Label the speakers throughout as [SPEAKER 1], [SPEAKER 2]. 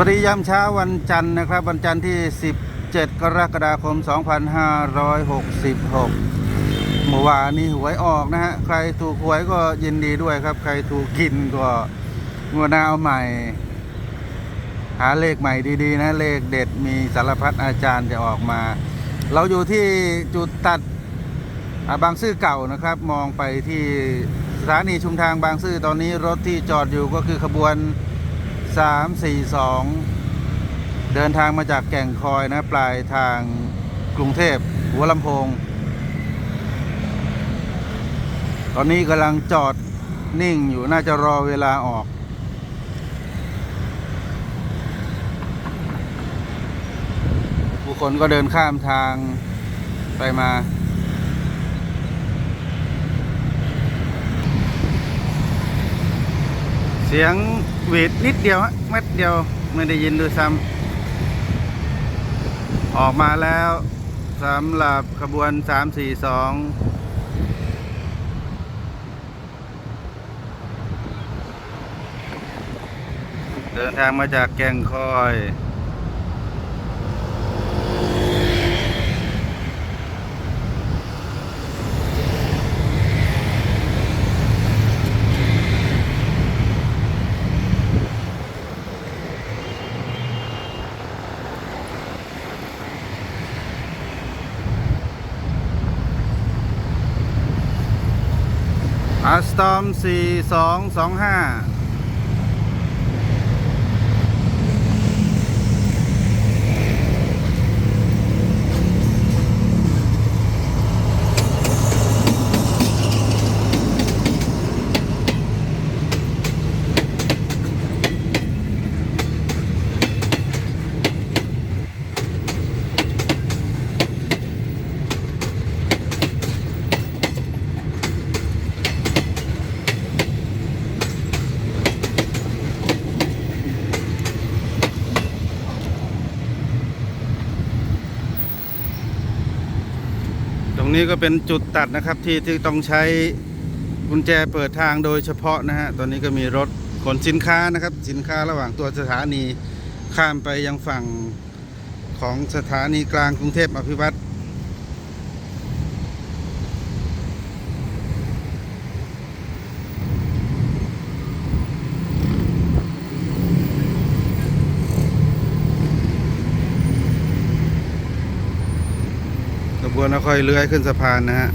[SPEAKER 1] วัสดียามเช้าวันจันทร์นะครับ วันจันทร์ที่ 17 กรกฎาคม 2566เมื่อวานนี้หวยออกนะฮะ ใครถูกหวยก็ยินดีด้วยครับ ใครถูกกินก็งัวหน้าเอาใหม่ หาเลขใหม่ดีๆนะ เลขเด็ดมีสารพัดอาจารย์จะออกมา เราอยู่ที่จุดตัดบางซื่อเก่านะครับ มองไปที่สถานีชุมทางบางซื่อตอนนี้รถที่จอดอยู่ก็คือขบวน 342 เดินทางมาจากแก่งคอยนะปลายทางกรุงเทพหัวลำโพง ตอนนี้กำลังจอดนิ่งอยู่น่าจะรอเวลาออก ผู้คนก็เดินข้ามทางไปมา เสียงหวีดนิดเดียวฮะเม็ดเดียวไม่ได้ยินด้วยซ้ำออกมาแล้วสำหรับขบวน 342เดินทางมาจากแก่งคอย อาสตอม 4225 รงนี้ก็เป็นจุดตัดนะครับที่ที่ต้องใช้กุญแจเปิดทางโดยเฉพาะนะฮะ ตอนนี้ก็มีรถขนสินค้านะครับ สินค้าระหว่างตัวสถานีข้ามไปยังฝั่งของสถานีกลางกรุงเทพอภิวัตร ขบวนแล้วค่อยเลื้อยขึ้นสะพานนะฮะ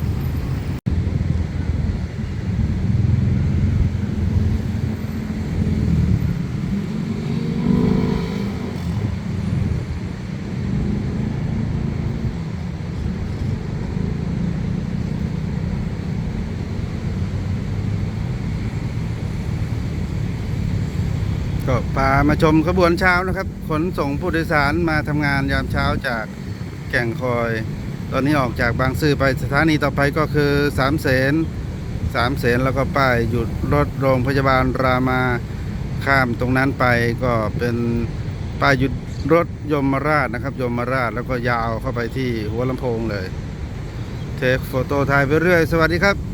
[SPEAKER 1] ก็พามาชมขบวนเช้านะครับ ขนส่งผู้โดยสารมาทำงานยามเช้าจากแก่งคอย ตอนนี้ออกจากบางซื่อไปสถานีต่อไปก็คือสามเสนสามเสนแล้วก็ป้ายหยุดรถโรงพยาบาลรามาข้ามตรงนั้นไปก็เป็นป้ายหยุดรถยมราชนะครับยมราชแล้วก็ยาวเข้าไปที่หัวลำโพงเลย เทคโฟโต้ถ่ายไปเรื่อย สวัสดีครับ